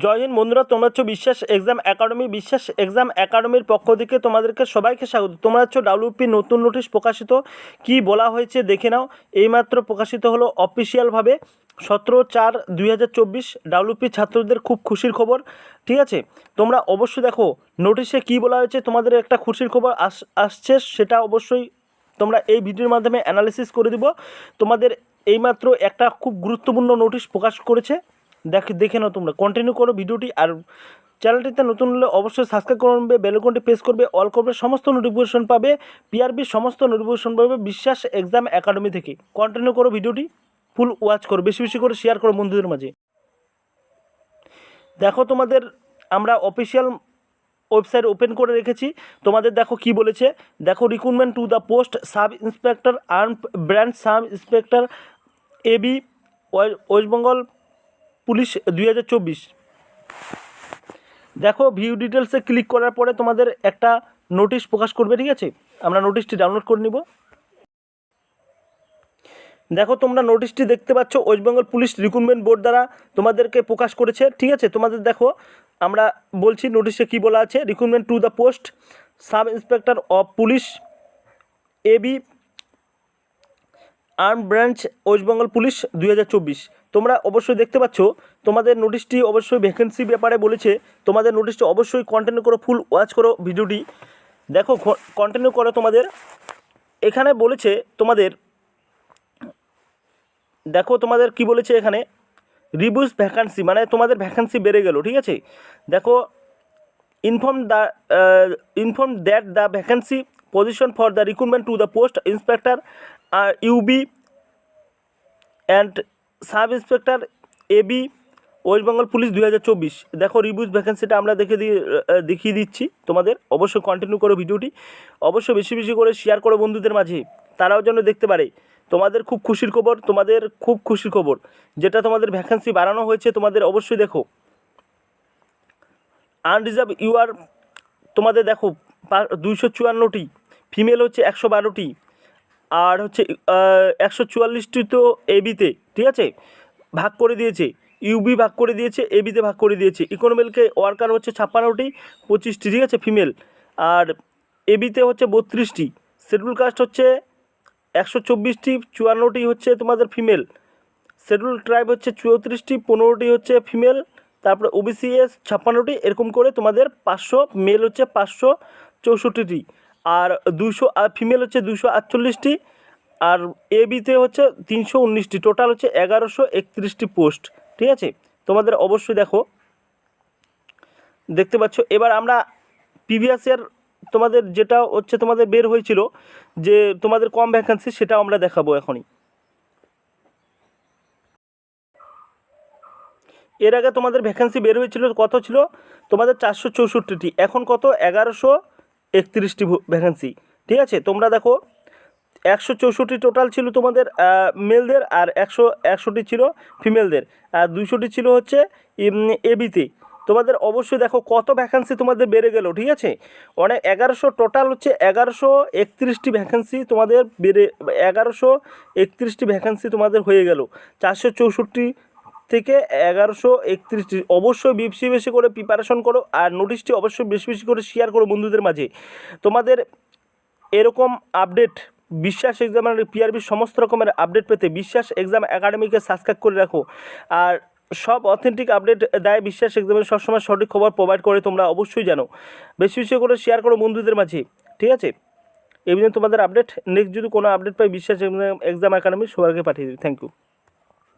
জয় হিন্দ বন্ধুরা, তোমরা হচ্ছে বিশ্বাস এক্সাম একাডেমি, বিশ্বাস এক্সাম একাডেমির পক্ষ থেকে তোমাদেরকে সবাইকে স্বাগত। তোমরা হচ্ছে ডাব্লিউপি নতুন নোটিশ প্রকাশিত, কি বলা হয়েছে দেখে নাও। এইমাত্র প্রকাশিত হলো অফিসিয়ালভাবে সতেরো চার দুই হাজার চব্বিশ, ডাব্লিউপি ছাত্রদের খুব খুশির খবর, ঠিক আছে? তোমরা অবশ্যই দেখো, নোটিশে কি বলা হয়েছে, তোমাদের একটা খুশির খবর আস, আসছে, সেটা অবশ্যই তোমরা এই ভিডিওর মাধ্যমে অ্যানালিসিস করে দিব। তোমাদের এইমাত্র একটা খুব গুরুত্বপূর্ণ নোটিশ প্রকাশ করেছে দেখ, দেখে নাও তোমরা। কন্টিনিউ করো ভিডিওটি আর চ্যানেলটিতে নতুন হলে অবশ্যই সাবস্ক্রাইব করবে বেলকনটি প্রেস করবে অল করবে, সমস্ত নোটিফিকেশন পাবে পিআরবির সমস্ত নোটিফিকেশন পাবে বিশ্বাস এক্সাম একাডেমি থেকে। কন্টিনিউ করো ভিডিওটি ফুল ওয়াচ করো, বেশি বেশি করে শেয়ার করো বন্ধুদের মাঝে। দেখো তোমাদের, আমরা অফিসিয়াল ওয়েবসাইট ওপেন করে রেখেছি। তোমাদের দেখো কি বলেছে? দেখো recruitment to the post sub inspector arm branch sub inspector AB West Bengal police দুই হাজার চব্বিশ। দেখো ভিউ ডিটেলসে ক্লিক করার পরে তোমাদের একটা নোটিশ প্রকাশ করবে, ঠিক আছে? আমরা নোটিশটি ডাউনলোড করে নিব। দেখো, তোমরা নোটিশটি দেখতে পাচ্ছ West Bengal police recruitment board দ্বারা তোমাদেরকে প্রকাশ করেছে, ঠিক আছে? তোমাদের দেখো, আমরা বলছি নোটিশে কি বলা আছে? Recruitment to the post sub inspector of police AB arm branch West Bengal police দুই হাজার চব্বিশ। তোমরা অবশ্যই দেখতে পাচ্ছ, তোমাদের নোটিশটি অবশ্যই ভ্যাকেন্সি ব্যাপারে বলেছে, তোমাদের নোটিশটি অবশ্যই কন্টিনিউ করো ফুল ওয়াচ করো ভিডিওটি দেখো কন্টিনিউ করো তোমাদের। এখানে বলেছে তোমাদের, দেখো তোমাদের কি বলেছে এখানে রিভিউস ভ্যাকান্সি মানে তোমাদের ভ্যাকান্সি বেড়ে গেল, ঠিক আছে? দেখো inform the inform that the vacancy position for the recruitment to the post inspector UB and sub inspector AB West Bengal police দুই হাজার চব্বিশ। দেখো রিভিউজ ভ্যাকেন্সিটা আমরা দেখে দিয়ে দেখিয়ে দিচ্ছি তোমাদের। অবশ্যই কন্টিনিউ করো ভিডিওটি। অবশ্যই বেশি বেশি করে শেয়ার করো বন্ধুদের মাঝে। তারাও যেন দেখতে পারে। তোমাদের খুব খুশির খবর, তোমাদের খুব খুশির খবর। যেটা তোমাদের ভ্যাকেন্সি বাড়ানো হয়েছে, তোমাদের অবশ্যই দেখো। আনরিজার্ভ ইউ আর তোমাদের দেখো দুইশো চুয়ান্নটি। ফিমেল হচ্ছে একশো বারোটি। আর হচ্ছে একশো চুয়াল্লিশটি তো এবিতে ঠিক আছে? ভাগ করে দিয়েছে। ইউবি ভাগ করে দিয়েছে এবিতে ভাগ করে দিয়েছে। ইকোনমিলকে ওয়ার্কার হচ্ছে ছাপ্পান্নটি, পঁচিশটি, ঠিক আছে? ফিমেল আর এবিতে হচ্ছে বত্রিশটি। শিডিউল কাস্ট হচ্ছে একশো চব্বিশটি, চুয়ান্নটি হচ্ছে তোমাদের ফিমেল শিডিউল ট্রাইব হচ্ছে চৌত্রিশটি, পনেরোটি হচ্ছে ফিমেল তারপরে ওবিসিএস ছাপ্পান্নটি, এরকম করে তোমাদের পাঁচশো মেল হচ্ছে পাঁচশো চৌষট্টিটি। আর দুশো ফিমেল হচ্ছে দুশো আটচল্লিশটি। আর এ বিতে হচ্ছে তিনশো উনিশটি টোটাল হচ্ছে এগারোশো একত্রিশটি পোস্ট ঠিক আছে? তোমাদের অবশ্যই দেখো। দেখতে পাচ্ছ, এবার আমরা প্রিভিয়াস ইয়ার তোমাদের যেটা হচ্ছে তোমাদের বের হয়েছিল, যে তোমাদের কম ভ্যাকান্সি সেটাও আমরা দেখাবো এখনই। এর আগে তোমাদের ভ্যাকেন্সি বের হয়েছিল, কত ছিল? তোমাদের চারশো চৌষট্টিটি, এখন কত? এগারোশো একত্রিশটি ভ্যাকেন্সি ঠিক আছে? তোমরা দেখো একশো চৌষট্টি টোটাল ছিল তোমাদের মেলদের আর একশো একশোটি ছিল ফিমেলদের আর দুইশোটি ছিল হচ্ছে এবিতে তোমাদের অবশ্যই দেখো কত ভ্যাকেন্সি তোমাদের বেড়ে গেল, ঠিক আছে? অনেক এগারোশো টোটাল হচ্ছে এগারোশো একত্রিশটি ভ্যাকেন্সি তোমাদের বেড়ে, এগারোশো একত্রিশটি ভ্যাকেন্সি তোমাদের হয়ে গেল। চারশো চৌষট্টি থেকে এগারোশো একত্রিশটি। অবশ্যই বেশি বেশি করে প্রিপারেশন করো আর নোটিশটি অবশ্যই বেশি বেশি করে শেয়ার করো বন্ধুদের মাঝে। তোমাদের এরকম আপডেট বিশ্বাস এক্সামের পিআরবি সমস্ত রকমের আপডেট পেতে বিশ্বাস এক্সাম একাডেমিকে সাবস্ক্রাইব করে রাখো। আর সব অথেন্টিক আপডেট দেয় বিশ্বাস এক্সামের সবসময় সঠিক খবর প্রোভাইড করে, তোমরা অবশ্যই জানো। বেশি বেশি করে শেয়ার করো বন্ধুদের মাঝে, ঠিক আছে? এই তোমাদের আপডেট নেক্সট যদি কোনো আপডেট পাই, বিশ্বাস এক্সাম একাডেমি সবাইকে পাঠিয়ে দিই থ্যাংক ইউ